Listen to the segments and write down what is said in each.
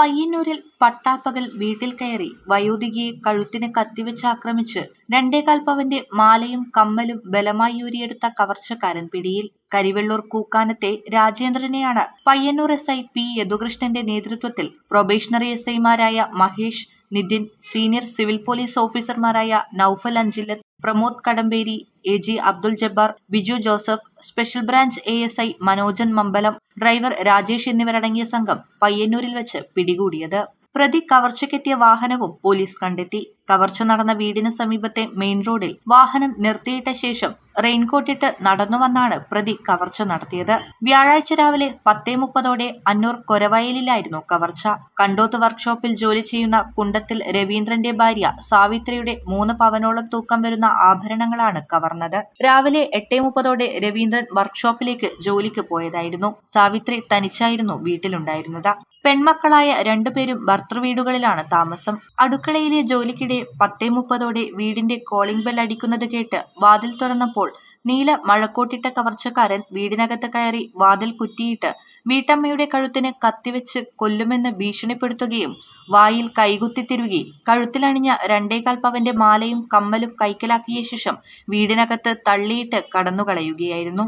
പയ്യന്നൂരിൽ പട്ടാപ്പകൽ വീട്ടിൽ കയറി വയോധികയെ കഴുത്തിന് കത്തിവെച്ച് ആക്രമിച്ച് രണ്ടേകാൽ പവന്റെ മാലയും കമ്മലും ബലമായി ഊരിയെടുത്ത കവർച്ചക്കാരൻ പിടിയിൽ കരിവെള്ളൂർ കൂക്കാനത്തെ രാജേന്ദ്രനെയാണ് പയ്യന്നൂർ എസ് ഐ പി യദുകൃഷ്ണന്റെ നേതൃത്വത്തിൽ പ്രൊബേഷണറി എസ് ഐമാരായ Mahesh Nithin senior civil police ഓഫീസർമാരായ Noufal Anchillath Pramod Kadamberi A G Abdul Jabbar Biju Joseph special branch A S I Manojan Mambalam driver Rajesh എന്നിവരടങ്ങിയ സംഘം പയ്യന്നൂരിൽ വെച്ച് പിടികൂടിയത്. പ്രതി കവർച്ചയ്ക്കെത്തിയ വാഹനവും പോലീസ് കണ്ടെത്തി. കവർച്ച നടന്ന വീടിന് സമീപത്തെ മെയിൻ റോഡിൽ വാഹനം നിർത്തിയിട്ട ശേഷം റെയിൻകോട്ടിട്ട് നടന്നു വന്നാണ് പ്രതി കവർച്ച നടത്തിയത്. വ്യാഴാഴ്ച രാവിലെ പത്തേ മുപ്പതോടെ അന്നൂർ കൊരവയലിലായിരുന്നു കവർച്ച. കണ്ടോത്ത് വർക്ക്ഷോപ്പിൽ ജോലി ചെയ്യുന്ന കുണ്ടത്തിൽ രവീന്ദ്രന്റെ ഭാര്യ സാവിത്രിയുടെ മൂന്ന് പവനോളം തൂക്കം വരുന്ന ആഭരണങ്ങളാണ് കവർന്നത്. രാവിലെ എട്ടേ മുപ്പതോടെ രവീന്ദ്രൻ വർക്ക്ഷോപ്പിലേക്ക് ജോലിക്ക് പോയതായിരുന്നു. സാവിത്രി തനിച്ചായിരുന്നു വീട്ടിലുണ്ടായിരുന്നത്. പെൺമക്കളായ രണ്ടുപേരും ഭർത്തൃവീടുകളിലാണ് താമസം. അടുക്കളയിലെ ജോലിക്കിടെ പത്തേ മുപ്പതോടെ വീടിന്റെ കോളിംഗ് ബെൽ അടിക്കുന്നത് കേട്ട് വാതിൽ തുറന്നപ്പോൾ നീല മഴക്കോട്ടിട്ട കവർച്ചക്കാരൻ വീടിനകത്ത് കയറി വാതിൽ കുറ്റിയിട്ട് വീട്ടമ്മയുടെ കഴുത്തിന് കത്തിവെച്ച് കൊല്ലുമെന്ന് ഭീഷണിപ്പെടുത്തുകയും വായിൽ കൈകുത്തി തിരുകി കഴുത്തിലണിഞ്ഞ രണ്ടേകാൽ പവന്റെ മാലയും കമ്മലും കൈക്കലാക്കിയ ശേഷം വീടിനകത്ത് തള്ളിയിട്ട് കടന്നുകളയുകയായിരുന്നു.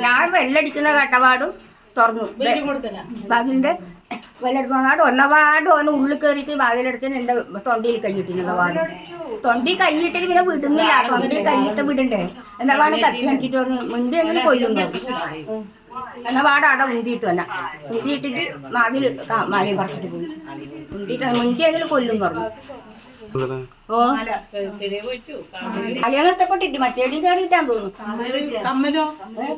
ഞാൻ വെള്ളടിക്കുന്ന കട്ടപാടും തുറന്നു. വാതിലിന്റെ വെല്ലെടുത്ത് വന്നാട് ഒന്നപാട് ഒന്ന് ഉള്ളിൽ കയറിയിട്ട് വാതിലെടുത്ത് എന്റെ തൊണ്ടിയിൽ കൈയിട്ടിരുന്നത് വാതിൽ. തൊണ്ടി കൈയിട്ടിട്ട് പിന്നെ വിടുന്നില്ല. തൊണ്ടി കൈയിട്ട് വിടണ്ടേ. എന്നാ പാട് കത്തി കണ്ടിട്ട് പറഞ്ഞു മുന്തി എങ്ങനെ കൊല്ലുന്നു എന്നാ? പാട് അവിടെ മുന്തിയിട്ട് വന്ന മുന്തിയിട്ടിട്ട് വാതിൽ മാലയും പറിച്ചിട്ട് പോയി. മുന്തിയിട്ട് മുന്തി എങ്ങനെ കൊല്ലും പറഞ്ഞു. ഓ. കല്യാണം ഇഷ്ടപ്പെട്ടിട്ട് മറ്റേടി കയറിയിട്ടാന്ന് തോന്നുന്നു. കമ്മലോ?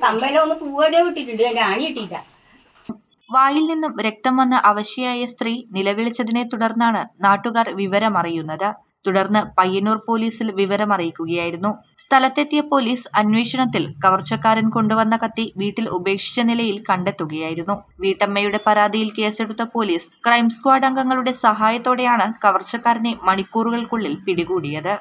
കമ്മലോ ഒന്ന് പൂവടിയോ വിട്ടിട്ടുണ്ട്. എന്റെ ആണി കിട്ടിയില്ല വായിൽ നിന്നും രക്തം വന്ന അവശയായ സ്ത്രീ നിലവിളിച്ചതിനെ തുടർന്നാണ് നാട്ടുകാർ വിവരമറിയുന്നത്. തുടർന്ന് പയ്യന്നൂർ പോലീസിൽ വിവരമറിയിക്കുകയായിരുന്നു. സ്ഥലത്തെത്തിയ പോലീസ് അന്വേഷണത്തിൽ കവർച്ചക്കാരൻ കൊണ്ടുവന്ന കത്തി വീട്ടിൽ ഉപേക്ഷിച്ച നിലയിൽ കണ്ടെത്തുകയായിരുന്നു. വീട്ടമ്മയുടെ പരാതിയിൽ കേസെടുത്ത പോലീസ് ക്രൈം സ്ക്വാഡ് അംഗങ്ങളുടെ സഹായത്തോടെയാണ് കവർച്ചക്കാരനെ മണിക്കൂറുകൾക്കുള്ളിൽ പിടികൂടിയത്.